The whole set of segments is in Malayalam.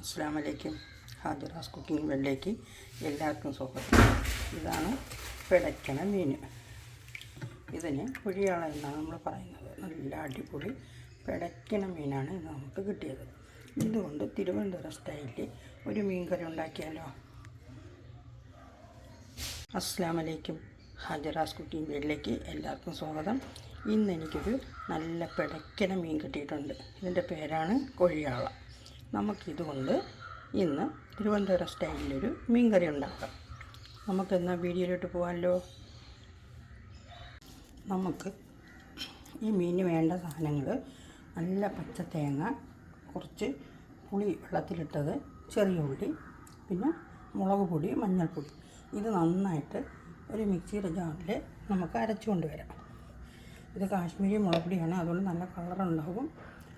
അസ്സാം വലൈക്കും ഹാജറാസ് കുക്കിംഗ് വെള്ളിലേക്ക് എല്ലാവർക്കും സ്വാഗതം. ഇതാണ് പിടയ്ക്കണ മീൻ ഇതിന് കുഴിയാള എന്നാണ് നമ്മൾ പറയുന്നത്. നല്ല അടിപൊളി പിടയ്ക്കണ മീനാണ് ഇന്ന് നമുക്ക് കിട്ടിയത്. ഇതുകൊണ്ട് തിരുവനന്തപുരം സ്റ്റൈലിൽ ഒരു മീൻ കറി ഉണ്ടാക്കിയാലോ? അസ്സാം വലൈക്കും ഹാജറാസ് കുക്കിംഗ് വെള്ളേക്ക് എല്ലാവർക്കും സ്വാഗതം. ഇന്ന് എനിക്കൊരു നല്ല പിടയ്ക്കണ മീൻ കിട്ടിയിട്ടുണ്ട്. ഇതിന്റെ പേരാണ് കൊഴിയാള. നമുക്കിതുകൊണ്ട് ഇന്ന് തിരുവനന്തപുരം സ്റ്റൈലിലൊരു മീൻ കറി ഉണ്ടാക്കാം. നമുക്കെന്നാൽ വീഡിയോയിലോട്ട് പോകാമല്ലോ നമുക്ക് ഈ മീനിന് വേണ്ട സാധനങ്ങൾ നല്ല പച്ച തേങ്ങ കുറച്ച് പുളി വെള്ളത്തിലിട്ടത് ചെറിയ ഉള്ളി പിന്നെ മുളക് പൊടി മഞ്ഞൾപ്പൊടി. ഇത് നന്നായിട്ട് ഒരു മിക്സിയുടെ ജാറിൽ നമുക്ക് അരച്ചുകൊണ്ട് വരാം ഇത് കാശ്മീരി മുളക് പൊടിയാണ് അതുകൊണ്ട് നല്ല കളറുണ്ടാകും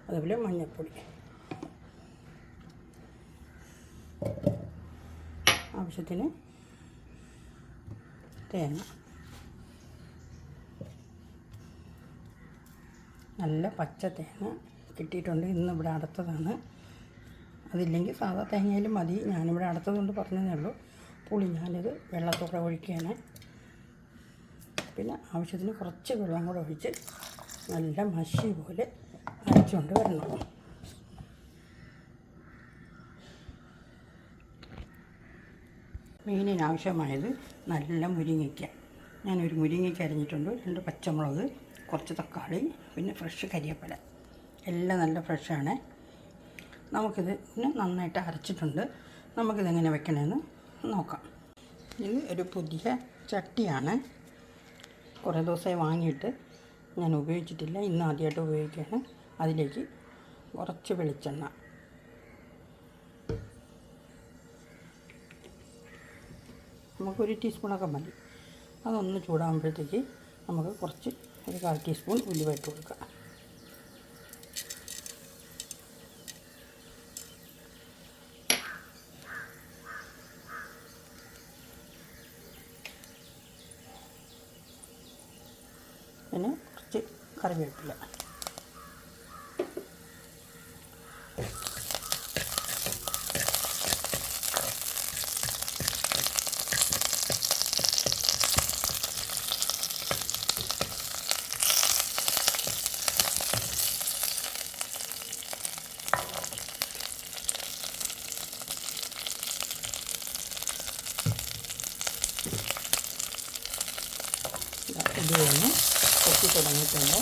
അതുപോലെ മഞ്ഞൾപ്പൊടി. ആവശ്യത്തിന് തേങ്ങ. നല്ല പച്ച തേങ്ങ കിട്ടിയിട്ടുണ്ട്. ഇന്ന് ഇവിടെ അടുത്തതാണ്. അതില്ലെങ്കിൽ സാധാ തേങ്ങയിലും മതി. ഞാനിവിടെ അടുത്തതുകൊണ്ട് പറഞ്ഞതേ ഉള്ളൂ. പുളി ഞാനിത് വെള്ളത്തോടെ ഒഴിക്കുകയാണ്. പിന്നെ ആവശ്യത്തിന് കുറച്ച് വെള്ളം കൂടെ ഒഴിച്ച് നല്ല മഷി പോലെ അരച്ചുകൊണ്ട് വരണം. മീനിന് ആവശ്യമായത് നല്ല മുരിങ്ങയ്ക്ക. ഞാനൊരു മുരിങ്ങയ്ക്ക അരിഞ്ഞിട്ടുണ്ട്. രണ്ട് പച്ചമുളക് കുറച്ച് തക്കാളി പിന്നെ ഫ്രഷ് കരിയേപ്പില. എല്ലാം നല്ല ഫ്രഷാണ്. നമുക്കിത് നന്നായിട്ട് അരച്ചിട്ടുണ്ട്. നമുക്കിതെങ്ങനെ വെക്കണമെന്ന് നോക്കാം. ഇത് ഒരു പുതിയ ചട്ടിയാണ്. കുറേ ദിവസമായി വാങ്ങിയിട്ട് ഞാൻ ഉപയോഗിച്ചിട്ടില്ല. ഇന്ന് ആദ്യമായിട്ട് ഉപയോഗിക്കുകയാണ്. അതിലേക്ക് കുറച്ച് വെളിച്ചെണ്ണ. നമുക്കൊരു ടീസ്പൂണൊക്കെ മതി. അതൊന്ന് ചൂടാകുമ്പോഴത്തേക്ക് നമുക്ക് കുറച്ച് ഒരു കാൽ ടീസ്പൂൺ ഉലുവ ഇട്ട് കൊടുക്കാം. പിന്നെ കുറച്ച് കറിവേപ്പില. ഇത് ഒന്ന് കൊത്തി തുടങ്ങിയിട്ടുണ്ട്.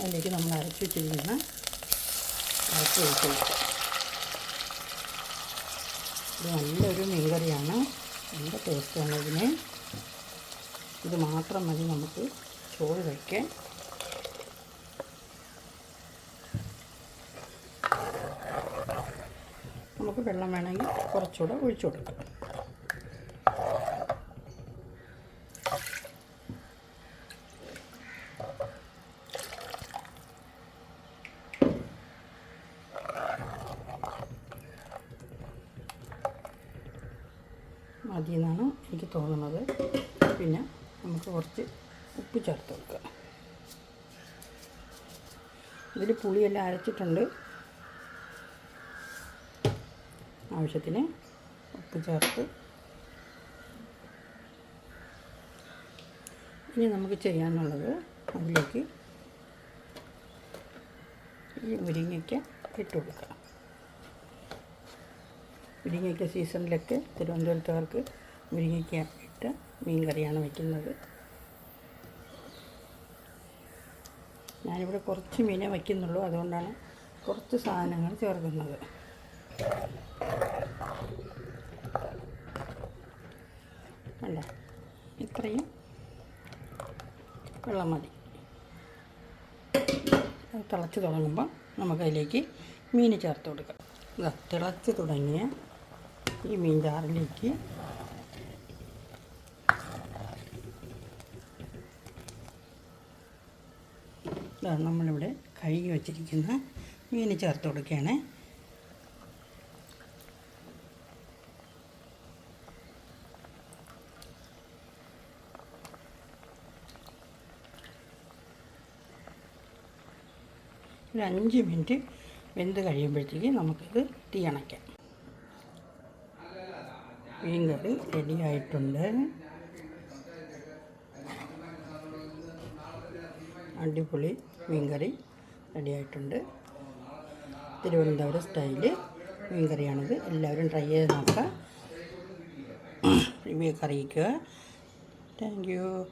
അതിലേക്ക് നമ്മൾ അരച്ചു വെച്ചിരിക്കുന്ന അരച്ച് വെച്ചു. ഇത് നല്ലൊരു മീൻകറിയാണ്. നല്ല ടേസ്റ്റാണ് ഇതിന്. ഇത് മാത്രം മതി നമുക്ക് ചോറ് കഴിക്കാൻ വെള്ളം വേണമെങ്കിൽ കുറച്ചുകൂടെ ഒഴിച്ചു കൊടുക്കാം. മതി എന്നാണ് എനിക്ക് തോന്നുന്നത്. പിന്നെ നമുക്ക് കുറച്ച് ഉപ്പ് ചേർത്ത് കൊടുക്കുക ഇതിൽ പുളിയെല്ലാം അരച്ചിട്ടുണ്ട്. ആവശ്യത്തിന് ഉപ്പ് ചേർത്ത് ഇനി നമുക്ക് ചെയ്യാനുള്ളത് അതിലേക്ക് ഈ മുരിങ്ങയ്ക്ക ഇട്ട് കൊടുക്കാം. മുരിങ്ങയ്ക്ക സീസണിലൊക്കെ തിരുവനന്തപുരത്തുകാർക്ക് മുരിങ്ങയ്ക്ക ഇട്ട് മീൻ കറിയാണ് വയ്ക്കുന്നത്. ഞാനിവിടെ കുറച്ച് മീനേ വയ്ക്കുന്നുള്ളൂ. അതുകൊണ്ടാണ് കുറച്ച് സാധനങ്ങൾ ചേർക്കുന്നത്. അല്ല? ഇത്രയും വെള്ളം മതി. തിളച്ച് തുടങ്ങുമ്പോൾ നമുക്കതിലേക്ക് മീൻ ചേർത്ത് കൊടുക്കാം. ഇതാ തിളച്ച് തുടങ്ങിയ ഈ മീൻ ചാറിലേക്ക് നമ്മളിവിടെ കഴുകി വച്ചിരിക്കുന്ന മീൻ ചേർത്ത് കൊടുക്കുകയാണ്. ഒരു അഞ്ച് മിനിറ്റ് വെന്ത് കഴിയുമ്പോഴത്തേക്ക് നമുക്കിത് തീ അണയ്ക്കാം. മീൻകറി റെഡി ആയിട്ടുണ്ട്. അടിപൊളി മീൻകറി റെഡി ആയിട്ടുണ്ട്. തിരുവനന്തപുരം സ്റ്റൈൽ മീൻകറിയാണിത്. എല്ലാവരും ട്രൈ ചെയ്ത് നോക്കുക. റിവ്യൂ ഒക്കെ അറിയിക്കുക. Thank you